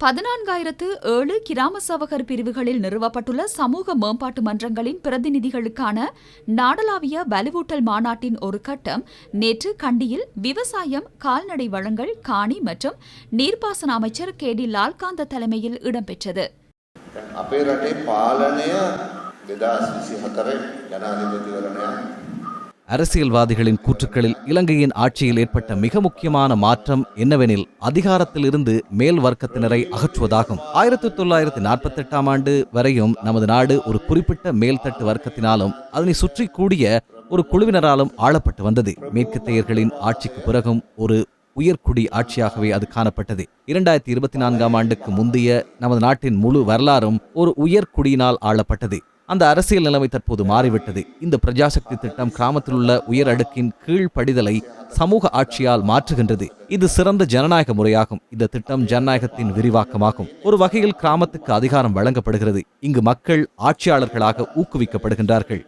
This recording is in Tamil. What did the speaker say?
பதினான்காயிரத்து ஏழு கிராம சவகர் பிரிவுகளில் நிறுவப்பட்டுள்ள சமூக மேம்பாட்டு மன்றங்களின் பிரதிநிதிகளுக்கான நாடளாவிய வலுவூட்டல் மாநாட்டின் ஒரு கட்டம் நேற்று கண்டியில் விவசாயம் கால்நடை வளங்கள் காணி மற்றும் நீர்ப்பாசன அமைச்சர் கே டி லால்காந்த தலைமையில் இடம்பெற்றது දැන් අපේ රටේ පාලනය දෙදස් විසි හතරේ ජනාධිපතිවරණයක් அரசியல்வாதிகளின் கூற்றுக்களில் இலங்கையின் ஆட்சியில் ஏற்பட்ட மிக முக்கியமான மாற்றம் என்னவெனில் அதிகாரத்தில் இருந்து மேல் வர்க்கத்தினரை அகற்றுவதாகும். ஆயிரத்தி தொள்ளாயிரத்தி நாற்பத்தி எட்டாம் ஆண்டு வரையும் நமது நாடு ஒரு குறிப்பிட்ட மேல்தட்டு வர்க்கத்தினாலும் அதனை சுற்றி கூடிய ஒரு குழுவினராலும் ஆளப்பட்டு வந்தது. மேற்கத்தையர்களின் ஆட்சிக்கு பிறகும் ஒரு உயர்குடி ஆட்சியாகவே அது காணப்பட்டது. இரண்டாயிரத்தி இருபத்தி நான்காம் ஆண்டுக்கு முந்தைய நமது நாட்டின் முழு வரலாறும் ஒரு உயர்குடியினால் ஆளப்பட்டது. அந்த அரசியல் நிலைமை தற்போது மாறிவிட்டது. இந்த பிரஜாசக்தி திட்டம் கிராமத்தில் உள்ள உயர் அடுக்கின் கீழ் படிதலை சமூக ஆட்சியால் மாற்றுகின்றது. இது சிறந்த ஜனநாயக முறையாகும். இந்த திட்டம் ஜனநாயகத்தின் விரிவாக்கமாகும். ஒரு வகையில் கிராமத்துக்கு அதிகாரம் வழங்கப்படுகிறது. இங்கு மக்கள் ஆட்சியாளர்களாக ஊக்குவிக்கப்படுகின்றார்கள்.